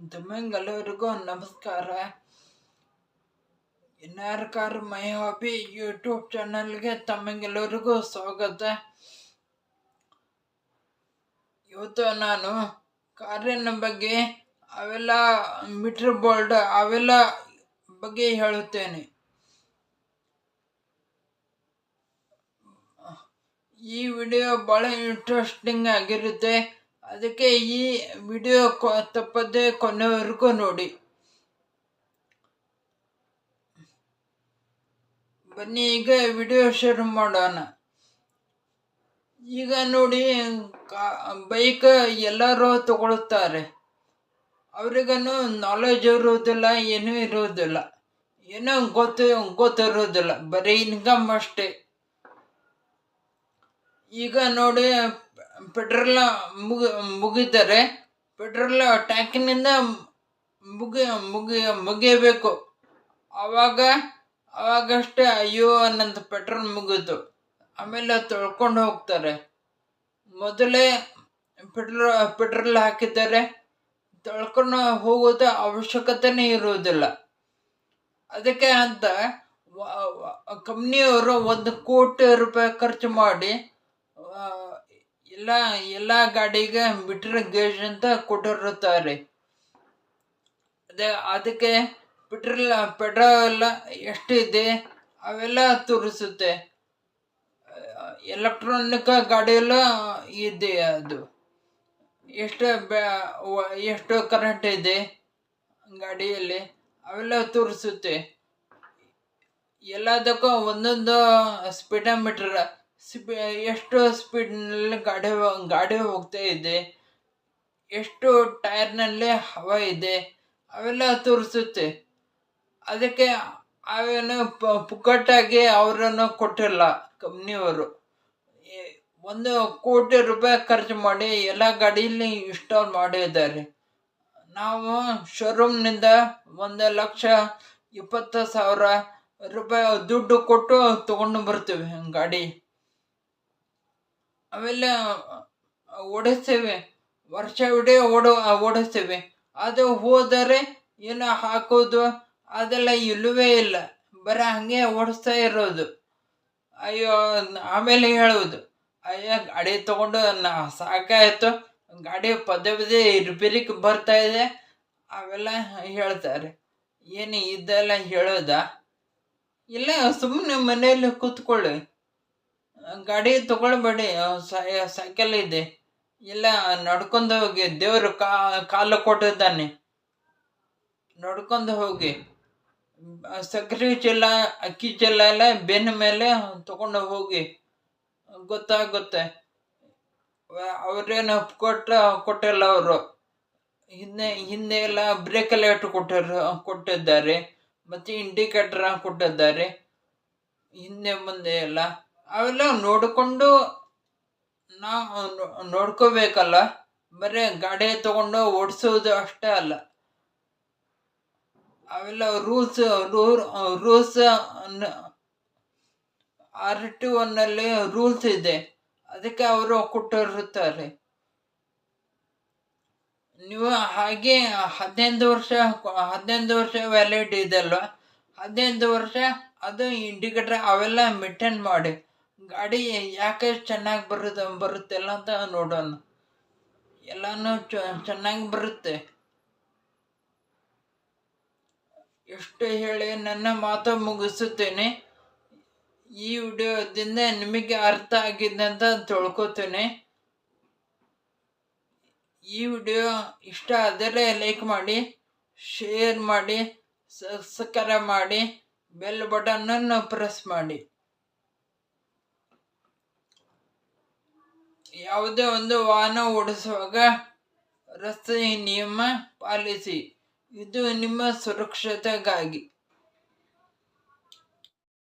ತಮಗೆಲ್ಲರಿಗೂ ನಮಸ್ಕಾರ N car my hobby YouTube ಚಾನಲ್ಗೆ ತಮಗೆಲ್ಲರಿಗೂ ಸ್ವಾಗತ ಇವತ್ತು ನಾನು ಕಾರಿನ ಬಗ್ಗೆ ಅವೆಲ್ಲ ಮೀಟರ್ ಬೋರ್ಡ್ ಅವೆಲ್ಲ ಬಗ್ಗೆ ಹೇಳುತ್ತೇನೆ. ಈ ವಿಡಿಯೋ ಭಾಳ ಇಂಟ್ರೆಸ್ಟಿಂಗ್ ಆಗಿರುತ್ತೆ. ಅದಕ್ಕೆ ಈ ವಿಡಿಯೋ ತಪ್ಪದೆ ಕೊನೆವರೆಗೂ ನೋಡಿ. ಬನ್ನಿ, ಈಗ ವಿಡಿಯೋ ಶುರು ಮಾಡೋಣ. ಈಗ ನೋಡಿ ಬೈಕ್ ಎಲ್ಲರೂ ತಗೊಳ್ತಾರೆ ಅವ್ರಿಗನು ನಾಲೆಜ್ ಇರುವುದಿಲ್ಲ, ಏನೂ ಇರುವುದಿಲ್ಲ. ಏನೋ ಗೊತ್ತು ಗೊತ್ತಿರೋದಿಲ್ಲ ಬರೀ ಇನ್ಕಮ್ ಅಷ್ಟೇ. ಈಗ ನೋಡಿ ಪೆಟ್ರೋಲ್ ಮುಗಿ, ಮುಗಿತಾರೆ. ಪೆಟ್ರೋಲ್ ಟ್ಯಾಂಕಿನಿಂದ ಮುಗಿ ಮುಗಿ, ಮುಗಿಯಬೇಕು. ಆವಾಗ ಆವಾಗಷ್ಟೇ ಅಯ್ಯೋ ಅನ್ನಂತ ಪೆಟ್ರೋಲ್ ಮುಗಿತು ಆಮೇಲೆ ತೊಳ್ಕೊಂಡು ಹೋಗ್ತಾರೆ. ಮೊದಲೇ ಪೆಟ್ರೋಲ್ ಪೆಟ್ರೋಲ್ ಹಾಕಿದ್ದಾರೆ. ತೊಳ್ಕೊಂಡು ಹೋಗೋದು ಅವಶ್ಯಕತೆನೇ ಇರುವುದಿಲ್ಲ. ಅದಕ್ಕೆ ಅಂತ ಕಂಪ್ನಿಯವರು ಒಂದು ಕೋಟಿ ರೂಪಾಯಿ ಖರ್ಚು ಮಾಡಿ ಎಲ್ಲ ಎಲ್ಲ ಗಾಡಿಗೆ ಮೀಟರ್ ಗೇಜ್ ಅಂತ ಕೊಟ್ಟಿರುತ್ತಾರೆ. ಅದೇ, ಅದಕ್ಕೆ ಪೆಟ್ರೋಲ್ ಪೆಟ್ರೋಲ್ ಎಷ್ಟಿದೆ, ಅವೆಲ್ಲ ತೋರಿಸುತ್ತೆ. ಎಲೆಕ್ಟ್ರಾನಿಕ್ ಗಾಡಿಯೆಲ್ಲ ಇದೆ ಅದು. ಎಷ್ಟು ಎಷ್ಟು ಕರೆಂಟ್ ಇದೆ ಗಾಡಿಯಲ್ಲಿ, ಅವೆಲ್ಲ ತೋರಿಸುತ್ತೆ. ಎಲ್ಲದಕ್ಕೂ ಒಂದೊಂದು ಸ್ಪೀಡೋಮೀಟರ್ ಸ್ಪೀ ಎಷ್ಟು ಸ್ಪೀಡ್ನಲ್ಲಿ ಗಾಡಿ ಗಾಡಿ ಹೋಗ್ತಾ ಇದೆ. ಎಷ್ಟು ಟೈರ್ನಲ್ಲಿ ಹವಾ ಇದೆ. ಅವೆಲ್ಲ ತೋರಿಸುತ್ತೆ. ಅದಕ್ಕೆ ಅವೇನು ಪುಕ್ಕಟ್ಟಾಗಿ ಅವರನ್ನು ಕೊಟ್ಟಿಲ್ಲ ಕಂಪ್ನಿಯವರು. ಒಂದು ಕೋಟಿ ರೂಪಾಯಿ ಖರ್ಚು ಮಾಡಿ ಎಲ್ಲ ಗಾಡಿಯಲ್ಲಿ ಇನ್ಸ್ಟಾಲ್ ಮಾಡಿದ್ದಾರೆ. ನಾವು ಶೋರೂಮ್ನಿಂದ ಒಂದು ಲಕ್ಷ ಇಪ್ಪತ್ತು ಸಾವಿರ ರೂಪಾಯಿ ದುಡ್ಡು ಕೊಟ್ಟು ತಗೊಂಡು ಬರ್ತೀವಿ ಗಾಡಿ. ಅವೆಲ್ಲ ಓಡಿಸ್ತೇವೆ. ವರ್ಷವಿಡೀ ಓಡೋ ಓಡಿಸ್ತೇವೆ. ಅದು ಹೋದರೆ ಏನು ಹಾಕೋದು, ಅದೆಲ್ಲ ಇಲ್ಲವೇ ಇಲ್ಲ. ಬರೀ ಹಾಗೆ ಓಡಿಸ್ತಾ ಇರೋದು. ಅಯ್ಯೋ, ಆಮೇಲೆ ಹೇಳುವುದು. ಅಯ್ಯೋ, ಗಾಡಿ ತೊಗೊಂಡು ನಾ ಸಾಕಾಯಿತು. ಗಾಡಿ ಪದೇ ಪದೇ ರಿಪೇರಿಗೆ ಬರ್ತಾ ಇದೆ. ಅವೆಲ್ಲ ಹೇಳ್ತಾರೆ. ಏನು ಇದೆಲ್ಲ ಹೇಳೋದಾ? ಇಲ್ಲ ಸುಮ್ಮನೆ ಮನೆಯಲ್ಲಿ ಕೂತ್ಕೊಳ್ಳಿ. ಗಾಡಿ ತಗೊಳ್ಬೇಡಿ ಸೈಕಲ್ ಇದೆ. ಇಲ್ಲ, ನಡ್ಕೊಂಡು ಹೋಗಿ, ದೇವರು ಕಾಲು ಕೊಟ್ಟಿದ್ದಾನೆ. ನಡ್ಕೊಂಡು ಹೋಗಿ. ಸಕ್ಕರೆ ಚೀಲ ಅಕ್ಕಿ ಚೀಲ ಎಲ್ಲ ಬೆನ್ನ ಮೇಲೆ ತಗೊಂಡು ಹೋಗಿ. ಗೊತ್ತಾಗುತ್ತೆ. ಅವ್ರೇನು ಕೊಟ್ಟ ಕೊಟ್ಟಿಲ್ಲ ಅವರು. ಹಿಂದೆ ಹಿಂದೆ ಎಲ್ಲ ಬ್ರೇಕ್ ಇಟ್ಟು ಕೊಟ್ಟರು, ಕೊಟ್ಟಿದ್ದಾರೆ. ಮತ್ತು ಇಂಡಿಕೇಟರ್ ಕೊಟ್ಟಿದ್ದಾರೆ. ಹಿಂದೆ ಮುಂದೆ ಎಲ್ಲ. ಅವೆಲ್ಲ ನೋಡಿಕೊಂಡು ನಾವು ನೋಡ್ಕೋಬೇಕಲ್ಲ? ಬರೀ ಗಾಡಿ ತಗೊಂಡು ಓಡಿಸೋದು ಅಷ್ಟೇ ಅಲ್ಲ. ಅವೆಲ್ಲ ರೂಲ್ಸ್ ರೂಲ್ಸ್ ಆರ್ ಟಿ ಒನ್ನಲ್ಲಿ ರೂಲ್ಸ್ ಇದೆ. ಅದಕ್ಕೆ ಅವರು ಕೊಟ್ಟಿರುತ್ತಾರೆ. ನೀವು ಹಾಗೆ ಹದಿನೈದು ವರ್ಷ ಹದಿನೈದು ವರ್ಷ ವ್ಯಾಲಿಡ್ ಇದೆ ಅಲ್ವಾ ಹದಿನೈದು ವರ್ಷ ಅದು ಇಂಡಿಕೇಟರ್ ಅವೆಲ್ಲ ಮೇಂಟೈನ್ ಮಾಡಿ. ಗಾಡಿ ಯಾಕೆ ಚೆನ್ನಾಗಿ ಬರುತ್ತೆ ಬರುತ್ತೆಲ್ಲ ಅಂತ ನೋಡೋಣ. ಎಲ್ಲನೂ ಚೆನ್ನಾಗಿ ಬರುತ್ತೆ. ಎಷ್ಟು ಹೇಳಿ ನನ್ನ ಮಾತು ಮುಗಿಸುತ್ತೇನೆ. ಈ ವಿಡಿಯೋದಿಂದ ನಿಮಗೆ ಅರ್ಥ ಆಗಿದೆ ಅಂತ ತಿಳ್ಕೊತೇನೆ. ಈ ವಿಡಿಯೋ ಇಷ್ಟ ಆದರೆ ಲೈಕ್ ಮಾಡಿ, ಶೇರ್ ಮಾಡಿ, ಸಬ್ಸ್ಕ್ರೈಬ್ ಮಾಡಿ, ಬೆಲ್ ಬಟನನ್ನು ಪ್ರೆಸ್ ಮಾಡಿ. ಯಾವುದೇ ಒಂದು ವಾಹನ ಓಡಿಸುವಾಗ ರಸ್ತೆ ನಿಯಮ ಪಾಲಿಸಿ. ಇದು ನಿಮ್ಮ ಸುರಕ್ಷತೆಗಾಗಿ.